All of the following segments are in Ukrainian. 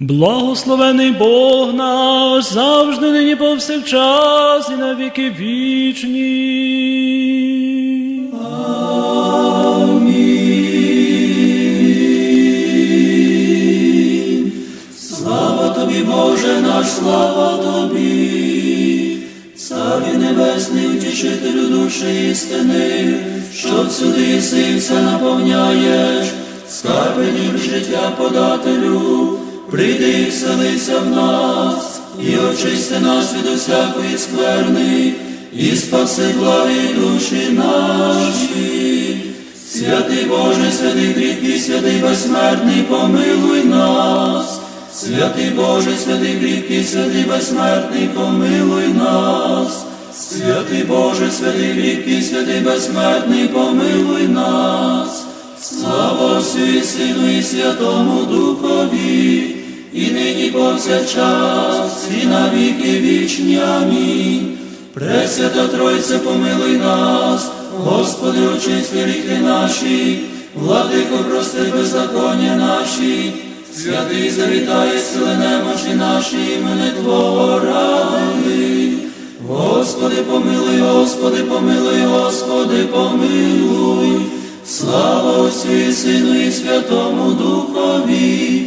Благословений Бог наш, завжди нині повсякчас і на віки вічні. Слава тобі, Боже наш, слава тобі, Царю Небесний, утішителю душі істини, що всюди єси наповняєш, скарби життя подателю, прийди і вселися в нас, і очисти нас від усякої скверни, і спаси благі душі наші. Святий Боже, святий кріпкий, святий безсмертний, помилуй нас. Святий Боже, святий кріпкий, святий безсмертний, помилуй нас. Святий Боже, святий кріпкий, святий безсмертний, помилуй нас. Слава Сину і Святому Духові, і нині повсякчас, і на віки вічні. Амінь. Пресвята Тройце, помилуй нас, Господи, очисти гріхи наші, владико, прости беззаконня наші, святий завітає сили немочі наші, імени Твого ради. Господи, помилуй, Господи, помилуй, Господи, помилуй. Слава Отцю Сину і Святому Духові,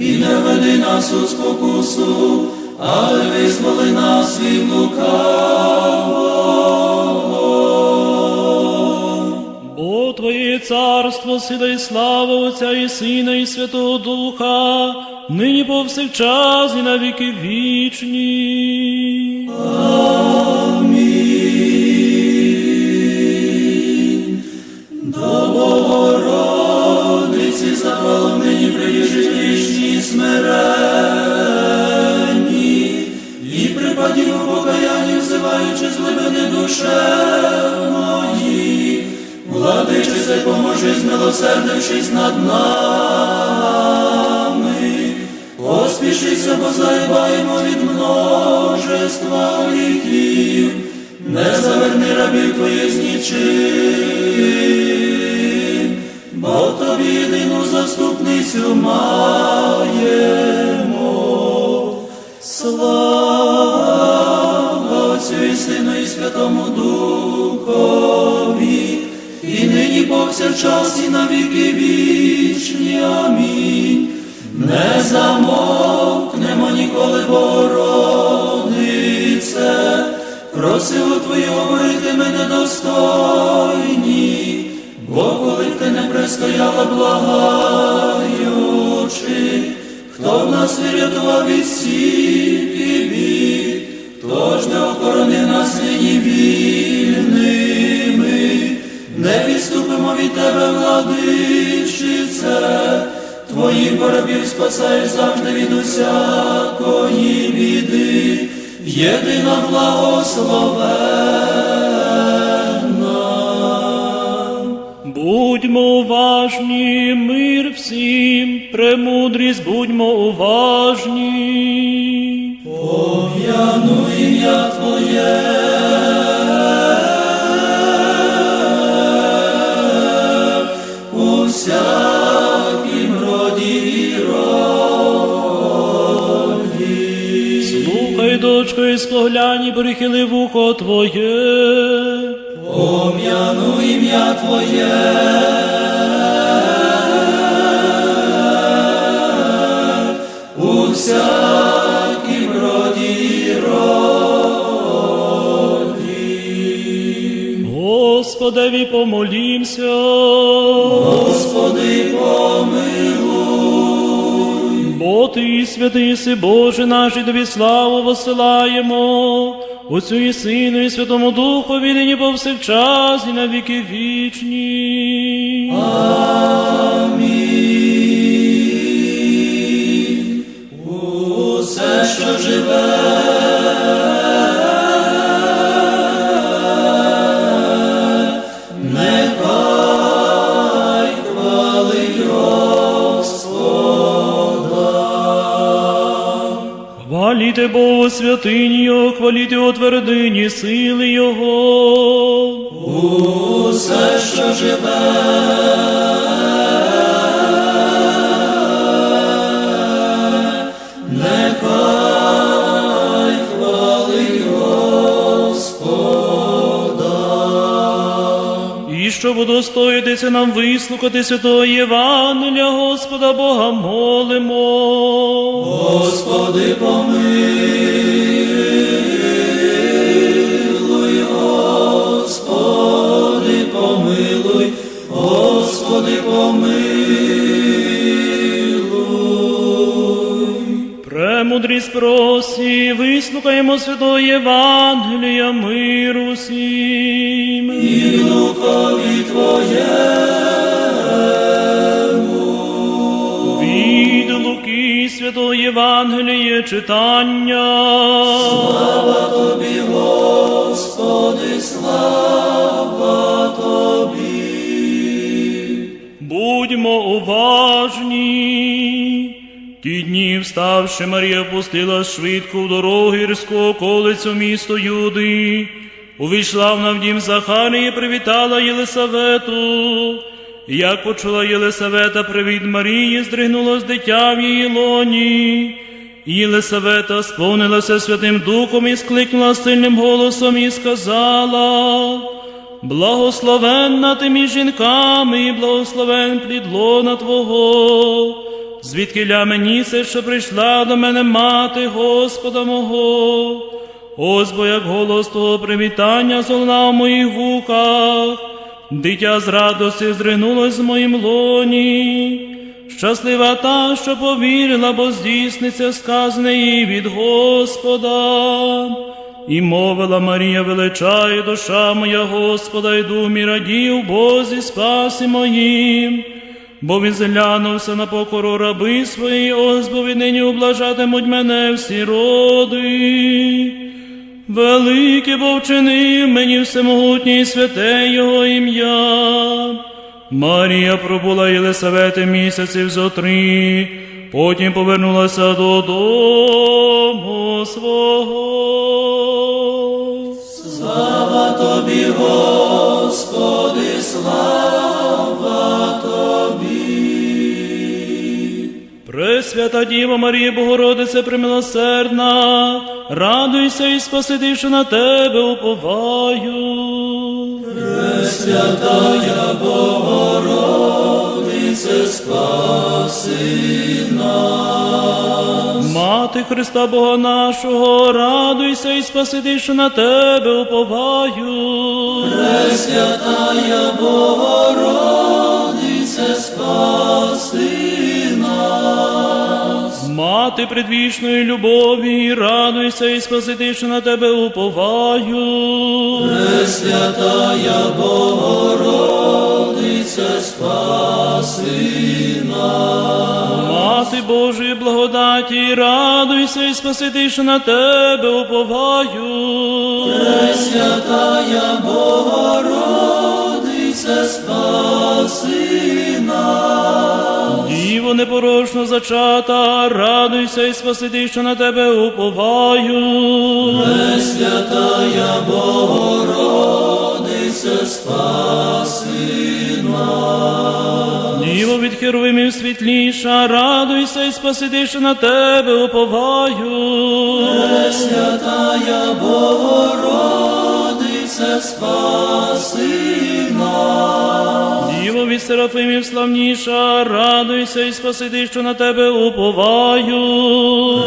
і не веди нас у спокусу, але визволи нас від лукавого. Бо Твоє царство, сила і слава Отця і Сина, і Святого Духа, нині повсякчас і на віки вічні. До у покаянні, взиваючи з глибини душевної, владичице, поможи, змилосердившись над нами, поспішися, бо заїбаємо від множества гріхів, не заверни рабів твоїх з нічим, бо тобі єдину заступницю маємо. Слава Святому Духові, і нині повсякчас і на віки вічні. Амінь. Не замовкнемо ніколи, Богородице, просило Твоє говорити мене достойні, бо коли б ти не пристояла, благаючи, хто в нас врятував від хто охорони нас нині вільними, не відступимо від тебе, владичице, Твоїх порабів спасаєш завжди від усякої біди, єдина благословенна. Будьмо уважні, мир всім, премудрість, будьмо уважні. Пом'яну ім'я Твоє. У всякім роді і роді. Слухай, дочко, і спогляні, прихили вухо Твоє. Пом'яну ім'я Твоє. У Господеві помолімся. Господи, помилуй. Бо ти, святий си Боже наш, і тобі славу посилаємо. Отцю і Сину, і Святому Духові, нині повсякчас, і на віки вічні. Амінь. О що живе. Хваліте Бога у святині Його, у твердині сили Його. усе, що живе. І удостоїтеся нам вислухати святого Євангелія, Господа Бога молимо. Господи, помилуй, Господи, помилуй, Господи, помилуй. Премудрість просі, вислухаємо святого Євангелія миру всім. І духові Від Луки святого Євангелія читання. Слава Тобі, Господи, слава Тобі. Будьмо уважні. Ті дні, вставши, Марія пустила швидко в дорогу гірську околицю місто Юди. Увійшла в дім Захарії, і привітала Єлисавету. Як почула Єлисавета привіт Марії, здригнулось дитя в її лоні. Єлисавета сповнилася Святим Духом і скликнула сильним голосом і сказала. Благословенна ти між жінками, благословен плід лона Твого, звідки ля мені це, що прийшла до мене мати Господа мого, ось бо як голос Твого привітання золна в моїх вухах, дитя з радості здригнулось в моїм лоні. Щаслива та, що повірила, бо здійсниться сказане їй від Господа. І мовила Марія, величає душа моя Господа, і дум і радів Бозі спасі моїм, бо він зглянувся на покору раби своїй, ось бо віднині облажатимуть мене всі роди. Велике бо вчинив мені всемогутній святе Його ім'я. Марія пробула Єлисавети місяців зо три, потім повернулася додому свого. Слава Тобі, Господи, слава Пресвята Діва Марія Богородице примилосердна, радуйся і спасити, що на тебе уповаю. Святая Богородице, спаси нас. Мати Христа Бога нашого, радуйся і спасити, що на тебе уповаю. Пресвятая Богородице, спаси Мати предвічної любові, радуйся і спасити, що на тебе уповаю. Пресвятая Богородице, спаси нас. Мати Божої благодаті, радуйся і спасити, що на тебе уповаю. Пресвятая Богородице, спаси нас. Діво непорочно зачата, радуйся і спасити, що на тебе уповаю. Пресвятая Богородице, спаси нас. Діво від херовимів світліша, радуйся і спасити, що на тебе уповаю. Пресвятая Богородице, спаси нас. Діво від серафимів славніша, радуйся і спасити, що на тебе уповаю.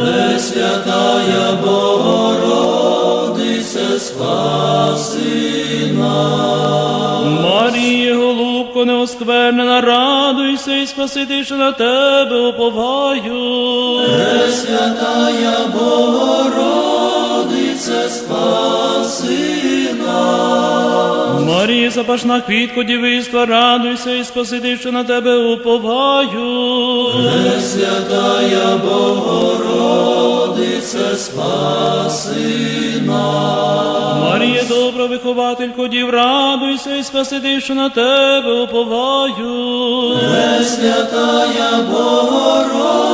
Пресвятая Богородице, спаси нас. Маріє, голубко неосквернена, радуйся і спасити, що на тебе уповаю. Пресвятая Богородице, спаси нас. Марія, запашна квітко дівиства, радуйся і спасити, що на тебе уповаю. Пресвятая Богородице, спаси нас. Марія, добра вихователько дів, радуйся і спаси тих, що на тебе уповаю. Пресвятая Богородице,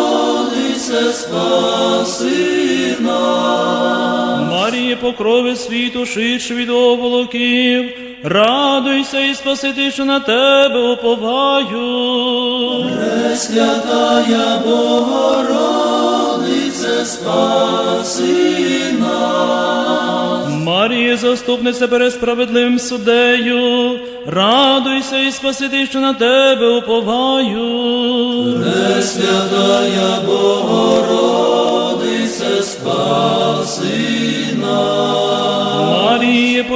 спаси нас. Маріє, покрови світу, ширше від оболоків, радуйся і спаси тих, що на тебе уповаю. Пресвятая Богородице, спаси нас. Маріє, заступниця перед справедливим судею, радуйся і спаси тих, що на тебе уповаю. Пресвятая Богородице,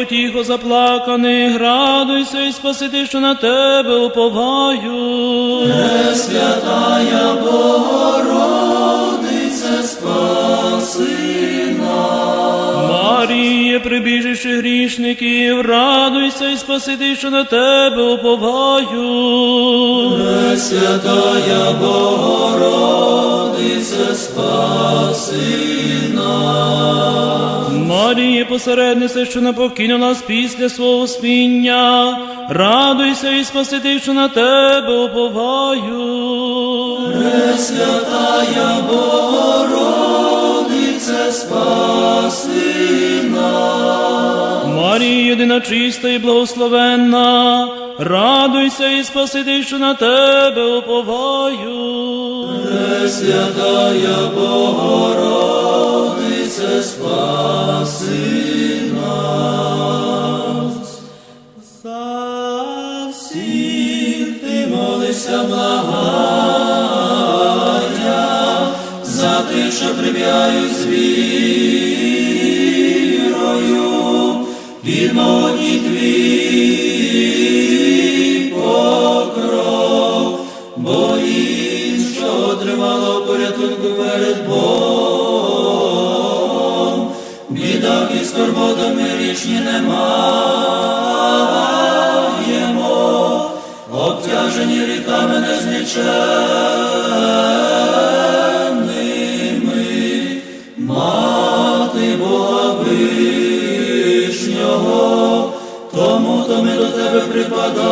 потіхо заплаканих, радуйся і спаси тих, що на тебе уповаю. Пресвятая Богородице, спаси нас. Маріє, прибіжище грішників, радуйся і спаси тих, що на тебе уповаю. Пресвятая Богородице, спаси нас. Маріє, посереднице, що не покинув нас після свого спіння, радуйся і спаси тих, що на тебе уповаю. Пресвятая Богородице, спаси нас. Марія, єдина чиста і благословенна, радуйся і спаси тих, що на тебе уповаю. Пресвятая Богородице, спаси річні немаємо, обтяжені ріками незніченними, мати Бога вишнього, тому то ми до тебе припадаємо,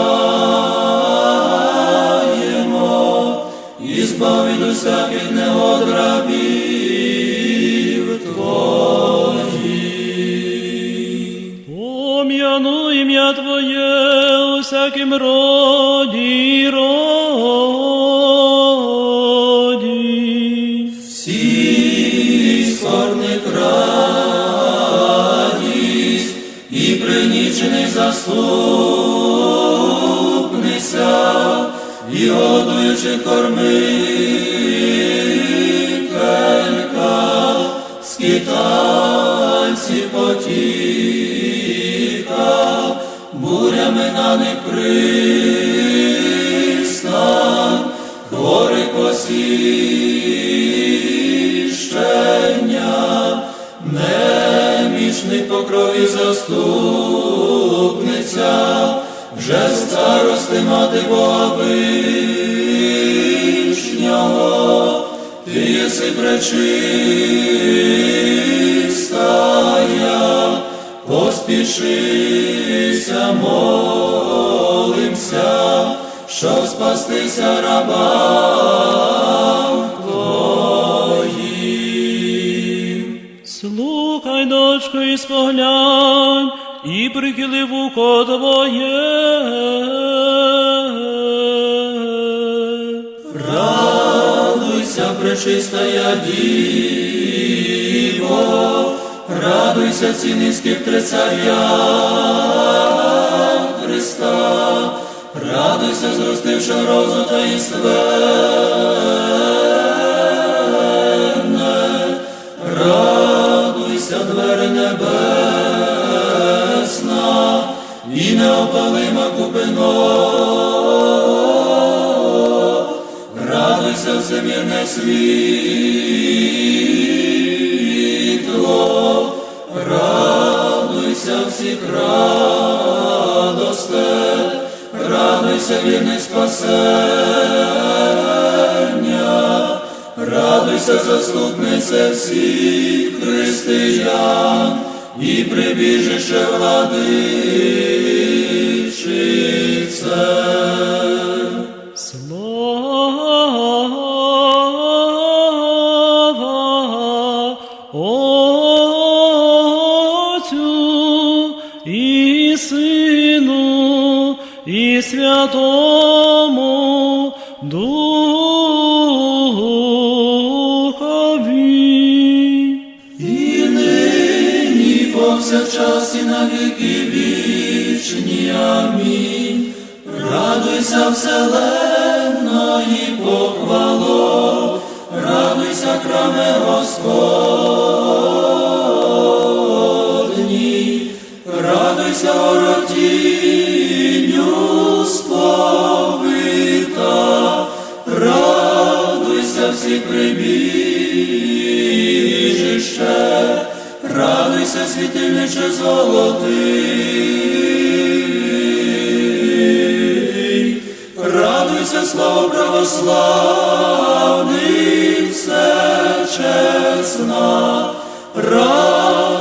і збав від усяких негод Твоє у роді роді. Всі скорбних радість і принічений заступниця, і голодуючих кормителька, скитальці на них пристань, хворих посіщення, немічних по крові заступниця, вже старости мати Бога вишнього, ти єси пречистая, поспішися, молимся, щоб спастися рабам твоїм. Слухай, дочко, і споглянь, і прихили вухо Твоє. Радуйся, пречистая Діво, радуйся, ці низьких три царя Христа, радуйся, зростивши розу таїнственне, радуйся, двері небесна, і неопалима купино. Радуйся, всемірне світло, заступниця всіх християн, і прибіжище владичице. Городінню сповита, радуйся всі прибіжище, радуйся, світильниче золотий, радуйся, слава православний, все чесна, радуйся,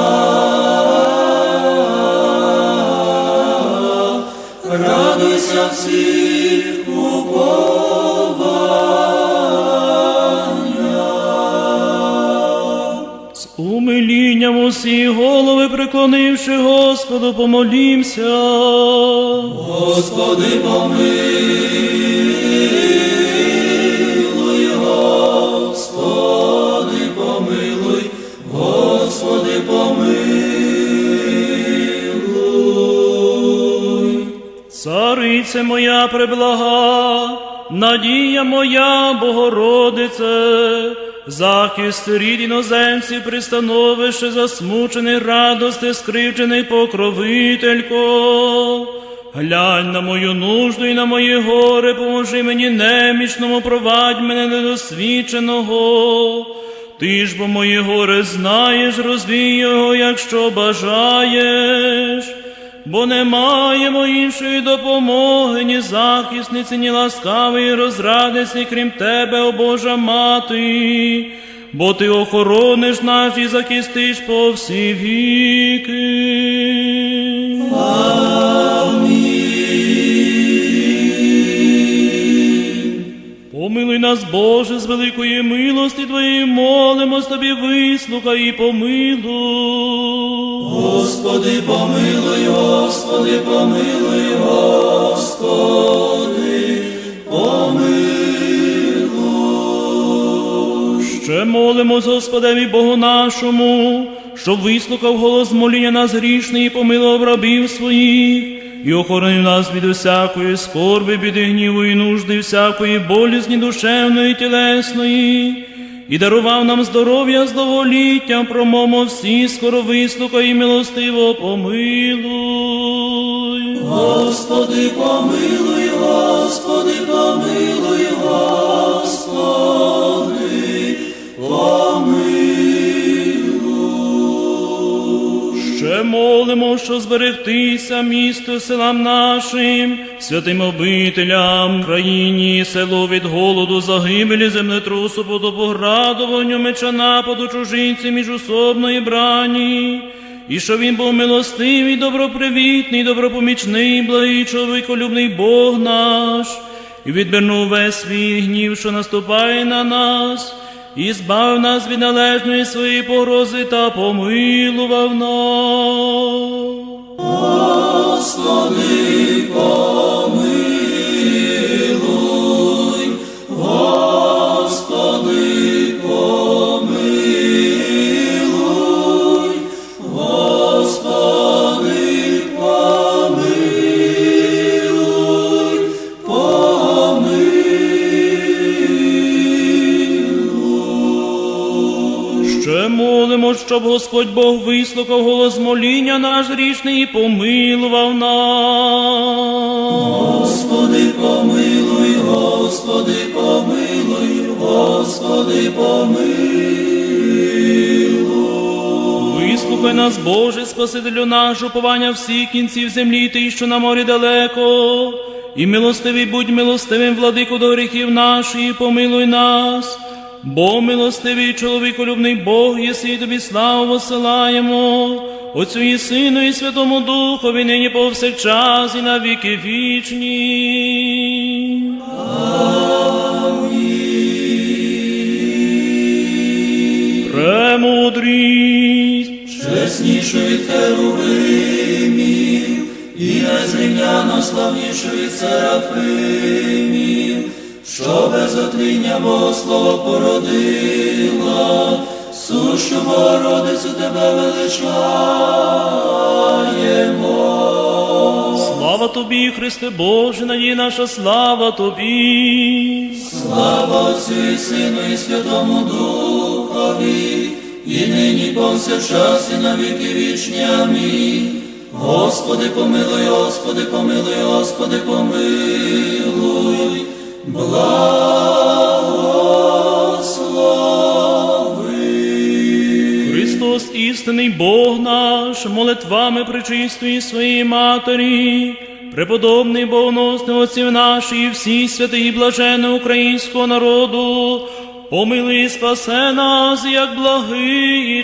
голови Господу, помолімся. Господи, помилуй, Господи, помилуй, Господи, помилуй. Царице моя преблага, надія моя, Богородице, захист рід іноземців, пристановище засмучених радости, скривджений покровителько. Глянь на мою нужду і на моє горе, поможи мені немічному, провадь мене недосвідченого. Ти ж бо моє горе знаєш, розвій його, якщо бажаєш бо не маємо іншої допомоги, ні захисниці, ні ласкавої розрадниці, крім тебе, о Божа мати, бо ти охорониш наш і захистиш по всі віки. Помилуй нас, Боже, з великої милості Твоєї молимось Тобі, вислухай і помилуй. Господи, помилуй, Господи, помилуй, Господи, помилуй. Ще молимось Господеві Богу нашому, щоб вислухав голос моління нас грішний і помилував рабів своїх, і охоронив нас від усякої скорби, біди гніву і нужди, всякої болізні душевної і тілесної, і дарував нам здоров'я здоволіття, промомо всі, скоро вислухай і милостиво помилуй. Господи, помилуй, Господи, помилуй, Господи, помилуй. Молимо, що зберегтися місто селам нашим, святим обителям, країні, село від голоду, загибелі, землетрусу, подобоградуванню, меча нападу, чужинці, міжусобної брані. І що він був милостивий, добропривітний, добропомічний, благий, чоловіколюбний Бог наш, і відвернув весь свій гнів, що наступає на нас, і збав нас від належної своєї порози та помилував нас. Господи, помилуй, щоб Господь Бог вислухав голос моління наш грішний і помилував нас. Господи, помилуй, Господи, помилуй, Господи, помилуй. Вислухай нас, Боже, Спасителю наш, уповання всіх кінців землі, ти, що на морі далеко, і милостивий будь милостивим, владику до гріхів наших, помилуй нас. Бо милостивий чоловіколюбний Бог, єси і тобі славу посилаємо, Отцю і Сину, і Святому Духові, нині повсякчас, і на віки вічні. Премудрість. Чеснішу від херувимів, і незрівняно славнішу від серафимів, що без отління Богослова породила, сущу Богородицю тебе величаємо. Слава тобі, Христе Боже, надій наша слава тобі. Слава Отцю і Сину і Святому Духові, і нині повсякчас і на віки вічні. Амінь. Господи, помилуй, Господи, помилуй, Господи, помилуй, благослови. Христос, істинний Бог наш, молитвами причистої своєї Матері, преподобний богоносний отців наших і всі святих і блаженне українського народу, помилуй і спасе нас, як благий і.